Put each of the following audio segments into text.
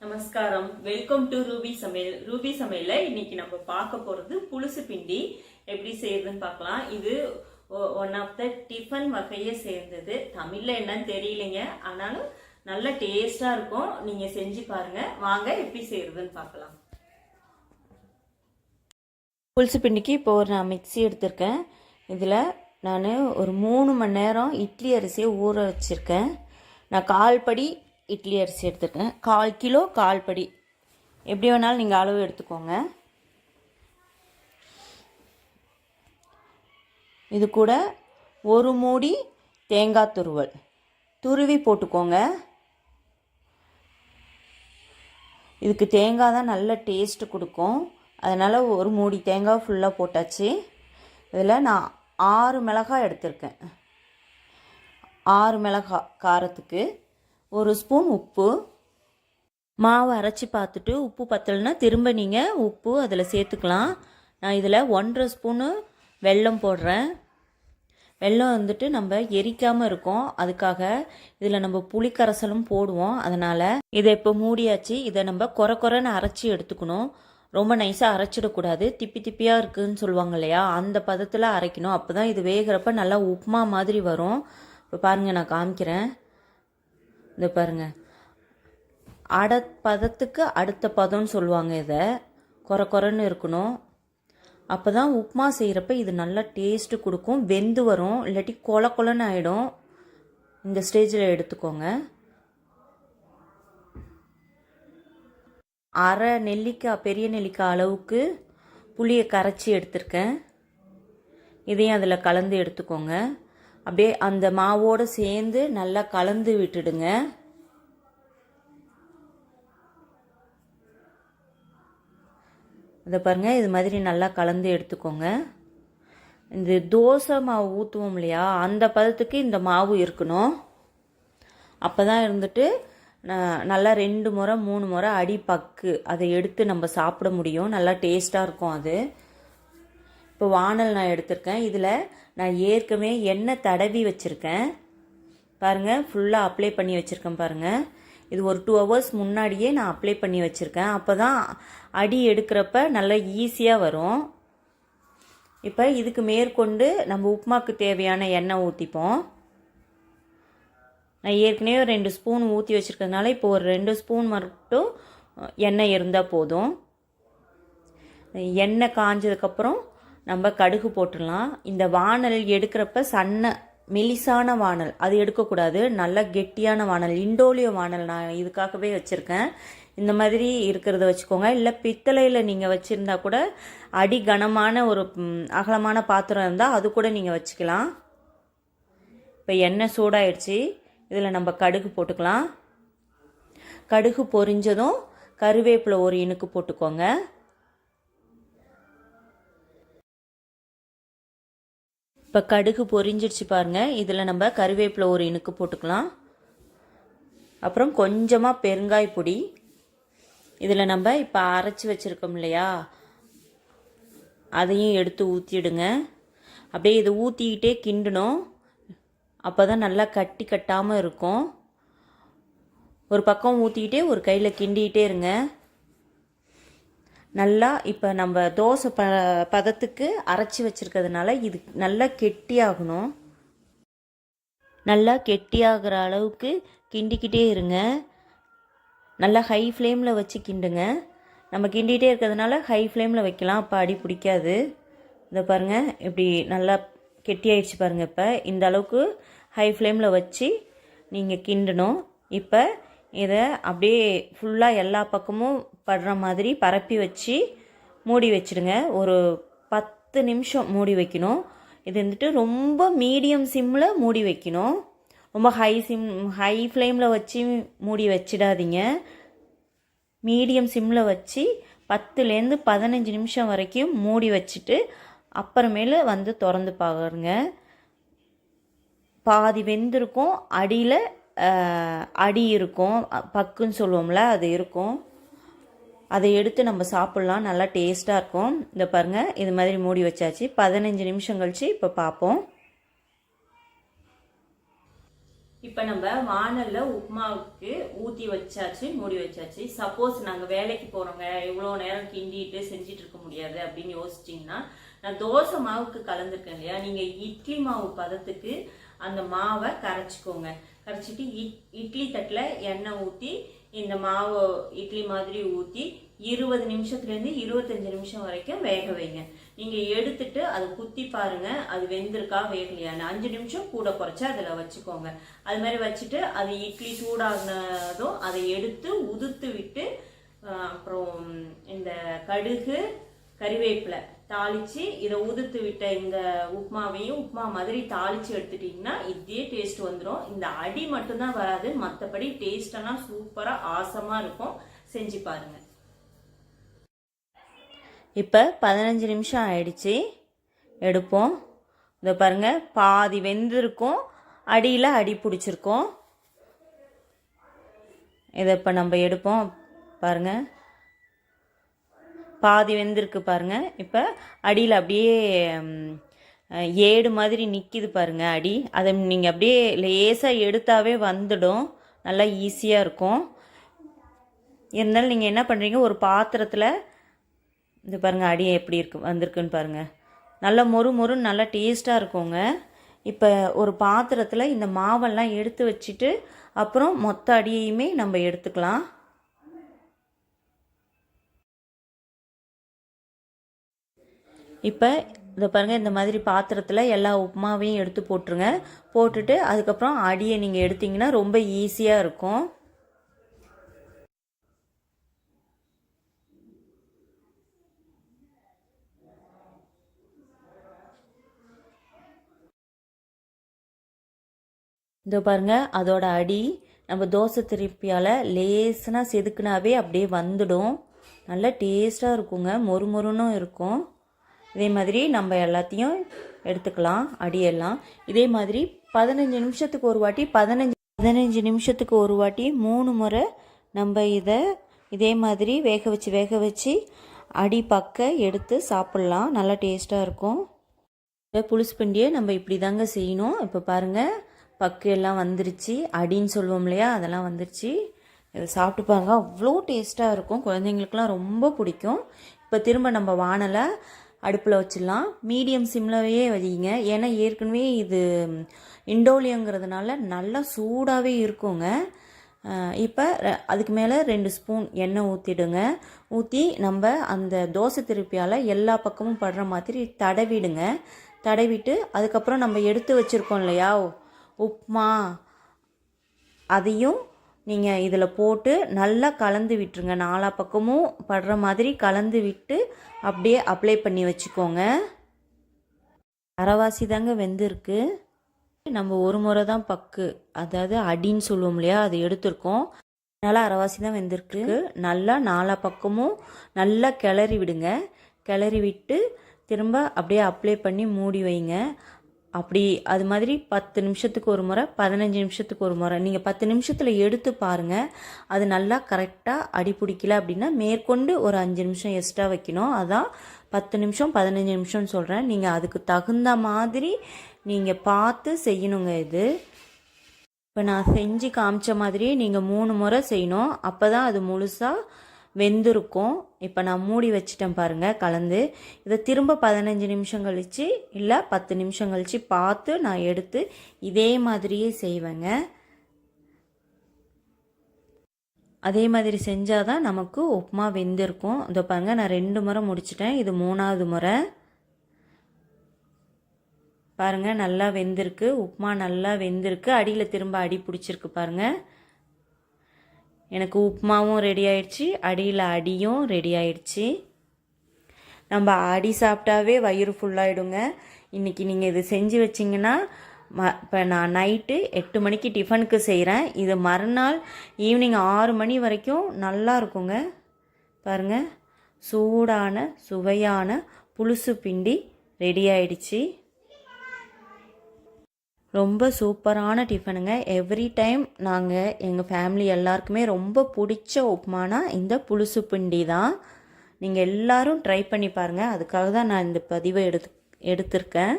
நமஸ்காரம். Welcome to Ruby சமையல். Ruby சமையல இன்னைக்கு நம்ம பார்க்க போறது புழுசு பிண்டி. எப்படி செய்யறதுன்னு பார்க்கலாம். இது ஒன் ஆஃப் த டிஃபன் வகையை சேர்ந்தது. தமிழ்ல என்னன்னு தெரியலைங்க. ஆனாலும் நல்ல டேஸ்டா இருக்கும். நீங்க செஞ்சு பாருங்க. வாங்க எப்படி செய்யறதுன்னு பார்க்கலாம். புளிசு பிண்டிக்கு இப்போ ஒரு நான் மிக்ஸி எடுத்திருக்கேன். இதில் நான் ஒரு மூணு மணி நேரம் இட்லி அரிசியை ஊற வச்சுருக்கேன். நான் கால் படி இட்லி அரிசி எடுத்துருக்கேன் கால் கிலோ கால் படி. எப்படி வேணாலும் நீங்கள் அளவு எடுத்துக்கோங்க. இது கூட ஒரு மூடி தேங்காய் துருவல். துருவி போட்டுக்கோங்க. இதுக்கு தேங்காய் தான் நல்ல டேஸ்ட்டு கொடுக்கும். அதனால் ஒரு மூடி தேங்காய் ஃபுல்லாக போட்டாச்சு. இதில் நான் ஆறு மிளகாய் எடுத்திருக்கேன். ஆறு மிளகாய் காரத்துக்கு. ஒரு ஸ்பூன் உப்பு. மாவு அரைச்சி பார்த்துட்டு உப்பு பத்தலைன்னா திரும்ப நீங்கள் உப்பு அதில் சேர்த்துக்கலாம். நான் இதில் ஒன்றரை ஸ்பூனு வெல்லம் போடுறேன். வெல்லம் வந்துட்டு நம்ம எரிக்காமல் இருக்கோம். அதுக்காக இதில் நம்ம புளிக்கரைசலும் போடுவோம். அதனால் இதை இப்போ மூடியாச்சு. இதை நம்ம குறை குறைன்னு அரைச்சி எடுத்துக்கணும். ரொம்ப நைஸாக அரைச்சிடக்கூடாது திப்பி திப்பியாக இருக்குதுன்னு சொல்லுவாங்க இல்லையா? அந்த பதத்தில் அரைக்கணும். அப்போ தான் இது வேகிறப்ப நல்லா உப்புமா மாதிரி வரும். இப்போ பாருங்கள் நான் காமிக்கிறேன். இந்த பாருங்கள் அட பதத்துக்கு அடுத்த பதம்னு சொல்லுவாங்க இதை. குறை குறைன்னு இருக்கணும். அப்போ தான் உப்புமா செய்கிறப்ப இது நல்லா டேஸ்ட்டு கொடுக்கும். வெந்து வரும். இல்லாட்டி கொல கொலன்னு ஆகிடும் இந்த ஸ்டேஜில் எடுத்துக்கோங்க. அரை நெல்லிக்காய் பெரிய நெல்லிக்காய் அளவுக்கு புளியை கரைச்சி எடுத்திருக்கேன். இதையும் அதில் கலந்து எடுத்துக்கோங்க. அப்படியே அந்த மாவோடு சேர்ந்து நல்லா கலந்து விட்டுடுங்க. இதை பாருங்கள் இது மாதிரி நல்லா கலந்து எடுத்துக்கோங்க. இந்த தோசை மாவு ஊற்றுவோம் இல்லையா அந்த பதத்துக்கு இந்த மாவு இருக்கணும். அப்போ தான் இருந்துட்டு நல்லா ரெண்டு முறை மூணு முறை அடி பக்கு அதை எடுத்து நம்ம சாப்பிட முடியும். நல்லா டேஸ்ட்டாக இருக்கும் அது. இப்போ வானல் நான் எடுத்திருக்கேன். இதில் நான் ஏற்கனவே எண்ணெய் தடவி வச்சுருக்கேன். பாருங்கள் ஃபுல்லாக அப்ளை பண்ணி வச்சுருக்கேன் பாருங்கள் இது ஒரு டூ ஹவர்ஸ் முன்னாடியே நான் அப்ளை பண்ணி வச்சுருக்கேன். அப்போ தான் அடி எடுக்கிறப்ப நல்லா ஈஸியாக வரும். இப்போ இதுக்கு மேற்கொண்டு நம்ம உப்புமாக்கு தேவையான எண்ணெய் ஊற்றிப்போம் நான் ஏற்கனவே ரெண்டு ஸ்பூன் ஊற்றி வச்சுருக்கிறதுனால இப்போ ஒரு ரெண்டு ஸ்பூன் மட்டும் எண்ணெய் இருந்தால் போதும். எண்ணெய் காஞ்சதுக்கப்புறம் நம்ம கடுகு போட்டுடலாம். இந்த வானல் எடுக்கிறப்ப சன்ன மெலிசான வானல் அது எடுக்கக்கூடாது. நல்ல கெட்டியான வானல் இண்டோலியோ வானல் நான் இதுக்காகவே வச்சுருக்கேன். இந்த மாதிரி இருக்கிறத வச்சுக்கோங்க. இல்லை பித்தளையில் நீங்கள் வச்சுருந்தா கூட அடி கனமான ஒரு அகலமான பாத்திரம் இருந்தால் அது கூட நீங்கள் வச்சுக்கலாம். இப்போ எண்ணெய் சூடாயிடுச்சு. இதில் நம்ம கடுகு போட்டுக்கலாம். கடுகு பொரிஞ்சதும் கருவேப்பிலை ஒரு இனுக்கு போட்டுக்கோங்க. இப்போ கடுகு பொரிஞ்சிடுச்சு பாருங்கள் இதில் நம்ம கருவேப்பிலை ஒரு இனுக்கு போட்டுக்கலாம். அப்புறம் கொஞ்சமாக பெருங்காய் பொடி. இதில் நம்ம இப்போ அரைச்சி வச்சுருக்கோம் இல்லையா? அதையும் எடுத்து ஊற்றிடுங்க அப்படியே இதை ஊற்றிக்கிட்டே கிண்டணும். அப்போ தான் நல்லா கட்டி கட்டாமல் இருக்கும். ஒரு பக்கம் ஊற்றிக்கிட்டே ஒரு கையில் கிண்டிக்கிட்டே இருங்க. நல்லா இப்போ நம்ம தோசை ப பதத்துக்கு அரைச்சி வச்சுருக்கிறதுனால இது நல்லா கெட்டியாகணும். நல்லா கெட்டியாகிற அளவுக்கு கிண்டிக்கிட்டே இருங்க. நல்லா ஹை ஃப்ளேமில் வச்சு கிண்டுங்க. நம்ம கிண்டிகிட்டே இருக்கிறதுனால ஹை ஃப்ளேமில் வைக்கலாம். அப்போ அடி பிடிக்காது. இதை பாருங்கள் இப்படி நல்லா கெட்டியாயிடுச்சு பாருங்கள் இப்போ. இந்த அளவுக்கு ஹை ஃப்ளேமில் வச்சு நீங்கள் கிண்டணும். இப்போ இதை அப்படியே ஃபுல்லாக எல்லா பக்கமும் படுற மாதிரி பரப்பி வச்சு மூடி வச்சுடுங்க ஒரு பத்து நிமிஷம் மூடி வைக்கணும். இது வந்துட்டு ரொம்ப மீடியம் சிம்மில் மூடி வைக்கணும். ரொம்ப ஹை சிம் ஹை ஃப்ளேமில் வச்சு மூடி வச்சிடாதீங்க. மீடியம் சிம்மில் வச்சு பத்துலேருந்து பதினஞ்சு நிமிஷம் வரைக்கும் மூடி வச்சுட்டு அப்புறமேல வந்து திறந்து பாருங்க. பாதி வெந்திருக்கும். அடியில் அடி இருக்கும். பக்குன்னு சொல்லுவோம்ல அது இருக்கும். அதை எடுத்து நம்ம சாப்பிட்லாம். நல்லா டேஸ்ட்டாக இருக்கும். இந்த பாருங்கள் இது மாதிரி மூடி வச்சாச்சு. பதினஞ்சு நிமிஷம் கழித்து இப்போ பார்ப்போம் இப்போ நம்ம வானலில் உப்புமாவுக்கு ஊற்றி வச்சாச்சு மூடி வச்சாச்சு. சப்போஸ் நாங்கள் வேலைக்கு போகிறோங்க இவ்வளோ நேரம் கிண்டிட்டு செஞ்சுட்டு இருக்க முடியாது அப்படின்னு யோசிச்சிங்கன்னா நான் தோசை மாவுக்கு கலந்துருக்கேன் இல்லையா? நீங்கள் இட்லி மாவு பதத்துக்கு அந்த மாவை கரைச்சிக்கோங்க. கரைச்சிட்டு இட் இட்லி தட்டில் எண்ணெய் ஊற்றி இந்த மாவு இட்லி மாதிரி ஊற்றி இருபது நிமிஷத்துலேருந்து இருபத்தஞ்சு நிமிஷம் வரைக்கும் வேக வைங்க. நீங்கள் எடுத்துட்டு அதை குத்தி பாருங்க அது வெந்திருக்கா வேகலையான்னு. அஞ்சு நிமிஷம் கூட குறைச்சி அதில் வச்சுக்கோங்க. அது மாதிரி வச்சுட்டு அது இட்லி சூடானதும் அதை எடுத்து உதுத்து விட்டு அப்புறம் இந்த கடுகு கறிவேப்பிலை தாளிச்சு இதை உதுத்து விட்ட இந்த உப்புமாவையும் உப்புமா மாதிரி தாளிச்சு எடுத்துட்டீங்கன்னா இதே டேஸ்ட் வந்துடும் இந்த அடி மட்டும்தான் வராது மற்றபடி டேஸ்டெல்லாம் சூப்பராக ஆசமாக இருக்கும். செஞ்சு பாருங்கள் இப்போ பதினஞ்சு நிமிஷம் ஆயிடுச்சு. எடுப்போம். இதை பாருங்கள் பாதி வெந்திருக்கும். அடியில் அடி பிடிச்சிருக்கோம். இதை இப்போ நம்ம எடுப்போம். பாருங்கள் பாதி வெந்திருக்கு பாருங்கள் இப்போ அடியில் அப்படியே ஏடு மாதிரி நிற்கிது பாருங்க அடி. அதை நீங்கள் அப்படியே லேசாக எடுத்தாவே வந்துடும். நல்லா ஈஸியாக இருக்கும். இருந்தாலும் நீங்கள் என்ன பண்ணுறீங்க ஒரு பாத்திரத்தில் இது பாருங்கள் அடி எப்படி இருக்கு வந்திருக்குன்னு பாருங்கள் நல்லா மொறு மொறுன்னு நல்லா டேஸ்ட்டாக இருக்குங்க. இப்போ ஒரு பாத்திரத்தில் இந்த மாவெல்லாம் எடுத்து வச்சுட்டு அப்புறம் மொத்த அடியையுமே நம்ம எடுத்துக்கலாம். இப்போ இதை பாருங்கள் இந்த மாதிரி பாத்திரத்தில் எல்லா உப்புமாவையும் எடுத்து போட்டுருங்க. போட்டுட்டு அதுக்கப்புறம் அடியை நீங்கள் எடுத்தீங்கன்னா ரொம்ப ஈஸியாக இருக்கும். இதோ பாருங்க அதோட அடி நம்ம தோசை திருப்பியால் லேசனாக செதுக்குனாவே அப்படியே வந்துடும். நல்லா டேஸ்ட்டாக இருக்குங்க மொறு மொறுன்னும் இருக்கும். இதே மாதிரி நம்ம எல்லாத்தையும் எடுத்துக்கலாம் அடியெல்லாம். இதே மாதிரி பதினஞ்சு நிமிஷத்துக்கு ஒரு வாட்டி பதினஞ்சு பதினஞ்சு நிமிஷத்துக்கு ஒரு வாட்டி மூணு முறை நம்ம இதை இதே மாதிரி வேக வச்சு வேக வச்சு அடி பக்க எடுத்து சாப்பிட்லாம். நல்லா டேஸ்ட்டாக இருக்கும். புளிசு பிண்டியை நம்ம இப்படி தாங்க செய்யணும். இப்போ பாருங்கள் பக்கு எல்லாம் வந்துருச்சு. அடின்னு சொல்லுவோம் இல்லையா? அதெல்லாம் வந்துருச்சு. இதை சாப்பிட்டு பாருங்க அவ்வளோ டேஸ்ட்டாக இருக்கும். குழந்தைங்களுக்குலாம் ரொம்ப பிடிக்கும். இப்போ திரும்ப நம்ம வானலை அடுப்பில் வச்சிடலாம். மீடியம் சிம்லவே வைங்க ஏன்னா ஏற்கனவே இது இண்டோலியங்கிறதுனால நல்லா சூடாகவே இருக்குங்க. இப்போ அதுக்கு மேலே ரெண்டு ஸ்பூன் எண்ணெய் ஊற்றிடுங்க ஊற்றி நம்ம அந்த தோசை திருப்பியால் எல்லா பக்கமும் படுற மாதிரி தடவிடுங்க. தடவிட்டு அதுக்கப்புறம் நம்ம எடுத்து வச்சுருக்கோம் இல்லையா? உப்மா அதையும் நீங்கள் இதில் போட்டு நல்லா கலந்து விட்டுருங்க. நாலா பக்கமும் படுற மாதிரி கலந்து விட்டு அப்படியே அப்ளை பண்ணி வச்சுக்கோங்க. அரைவாசி தாங்க வெந்திருக்கு. நம்ம ஒரு முறை தான் பக்கு அதாவது அடின்னு சொல்லுவோம் இல்லையா அது எடுத்திருக்கோம். நல்லா அரைவாசி தான் வெந்திருக்கு. நல்லா நாலா பக்கமும் நல்லா கிளறி விடுங்க. கிளறி விட்டு திரும்ப அப்படியே அப்ளை பண்ணி மூடி வைங்க. அப்படி அது மாதிரி பத்து நிமிஷத்துக்கு ஒரு முறை பதினஞ்சு நிமிஷத்துக்கு ஒரு முறை. நீங்கள் பத்து நிமிஷத்தில் எடுத்து பாருங்கள் அது நல்லா கரெக்டாக அடி பிடிக்கல அப்படின்னா மேற்கொண்டு ஒரு அஞ்சு நிமிஷம் எக்ஸ்ட்ரா வைக்கணும். அதான் பத்து நிமிஷம் பதினஞ்சு நிமிஷம்னு சொல்கிறேன் நீங்கள் அதுக்கு தகுந்த மாதிரி நீங்கள் பார்த்து செய்யணுங்க இது. இப்போ நான் செஞ்சு காமிச்ச மாதிரியே நீங்கள் மூணு முறை செய்யணும். அப்போ தான் அது முழுசாக வெந்திருக்கும். இப்போ நான் மூடி வச்சிட்டேன் பாருங்கள் கலந்து. இதை திரும்ப பதினஞ்சு நிமிஷம் கழித்து இல்லை பத்து நிமிஷம் கழித்து பார்த்து நான் எடுத்து இதே மாதிரியே செய்வேங்க. அதே மாதிரி செஞ்சால் தான் நமக்கு உப்புமா வெந்திருக்கும். இதோ பாருங்க நான் ரெண்டு முறை முடிச்சிட்டேன். இது மூணாவது முறை. பாருங்க நல்லா வெந்திருக்கு. உப்புமா நல்லா வெந்திருக்கு. அடியில் திரும்ப அடி பிடிச்சிருக்கு பாருங்கள் எனக்கு உப்புமாவும் ரெடி ஆயிடுச்சு அடியில் அடியும் ரெடி ஆயிடுச்சு. நம்ம அடி சாப்பிட்டாவே வயிறு ஃபுல்லாகிடுங்க இன்றைக்கி நீங்கள் இது செஞ்சு வச்சிங்கன்னா ம இப்போ நான் நைட்டு எட்டு மணிக்கு டிஃபனுக்கு செய்கிறேன் இது மறுநாள் ஈவினிங் ஆறு மணி வரைக்கும் நல்லா இருக்குங்க. பாருங்கள் சூடான சுவையான புளுசு பிண்டி ரெடி ஆயிடுச்சு. ரொம்ப சூப்பரான டிஃபனுங்க. எவ்ரி டைம் நாங்கள் எங்கள் ஃபேமிலி எல்லாருக்குமே ரொம்ப பிடிச்ச உப்புமானா இந்த புளுசு பிண்டி தான். நீங்கள் எல்லோரும் ட்ரை பண்ணி பாருங்கள் அதுக்காக தான் நான் இந்த பதிவை எடுத்து எடுத்திருக்கேன்.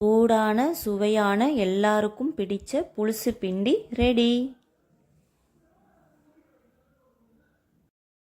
சூடான சுவையான எல்லாருக்கும் பிடிச்ச புளுசு பிண்டி ரெடி.